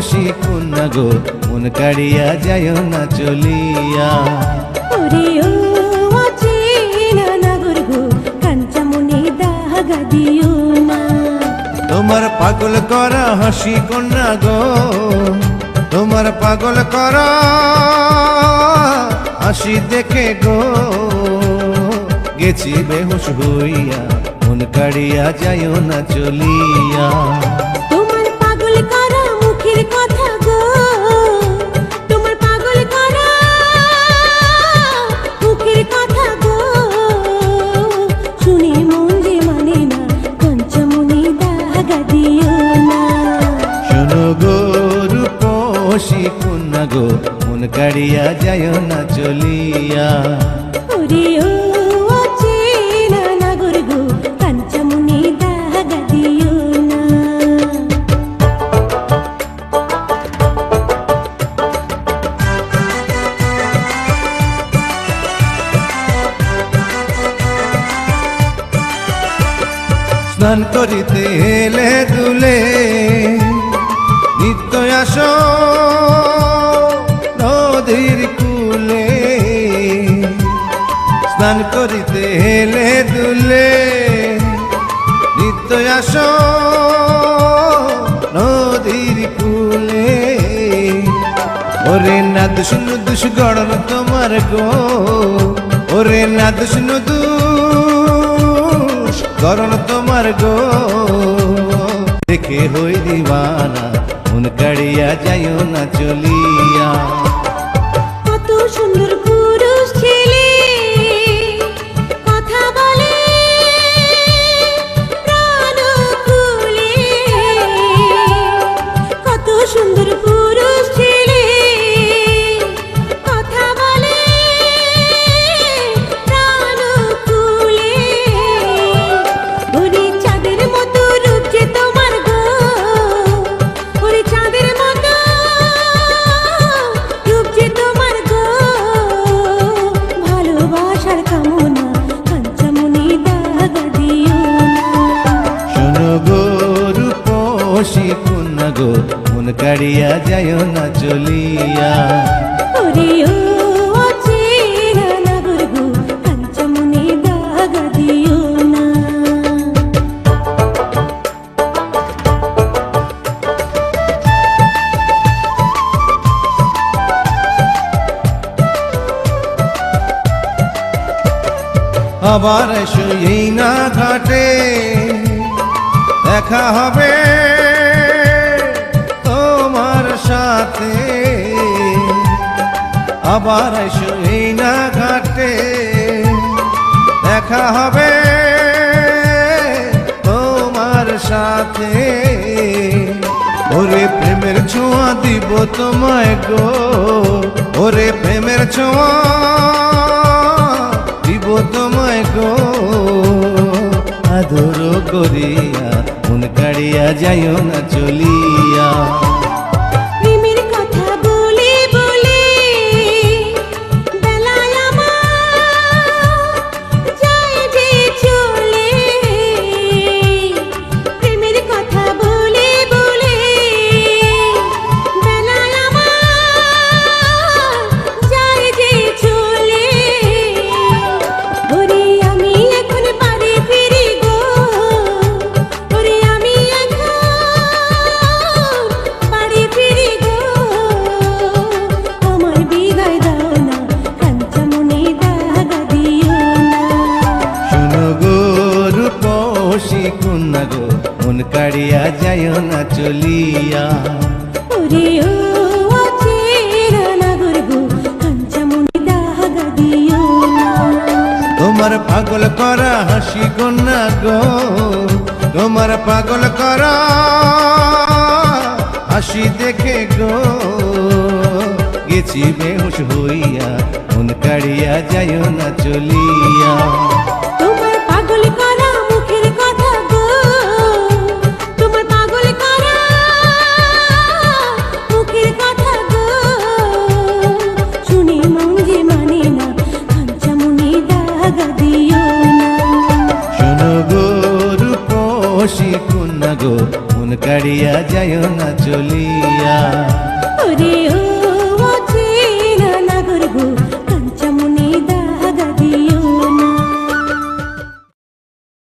রূপসী কন্যা গো? মন কাড়িয়া যায় না চলিয়া। তোমার পাগল করা হাসি কন্যা গো? তোমার পাগল করা হাসি দেখে গো। গেছি বেহুশ হইয়া মন কাড়িয়া যায় না চলিয়া। কাড়িয়া যায় না চলিয়া। স্নান করিতে এলে দুলে নিত্য আস করিতে এলে দুলে, নিত্য আস নদীর কুলে। ওরে না দুষ্ণ দুষ গড়ন তোমার গো, ওরে না দুষ্ণ দুষ গড়ন তোমার গো। দেখে হই দিবানা, মন কাড়িয়া যাইও না চলিয়া। রূপসী কন্যা গো মন কাড়িয়া যাইও না চলিয়া। আবার এই না ঘাটে দেখা হবে সাথে। আবার এসো এই না ঘাটে দেখা হবে তোমার সাথে। ওরে প্রেমের ছোঁয়া দিব তোমায় গো। ওরে প্রেমের ছোঁয়া দিব তোমায় গো। আদর করিয়া, মন কাড়িয়া যাইও না চলিয়া। রূপসী কন্যা গো মন কাড়িয়া যাইও না চলিয়া ওরে ও তোমার পাগল করা হাসি কন্যা গো তোমার পাগল করা হাসি দেখে গো গেছি বেহুশ হইয়া মন কাড়িয়া যাইও না চলিয়া ছাড়িয়া যায় না চলিয়া। ওরে ও চিনা গো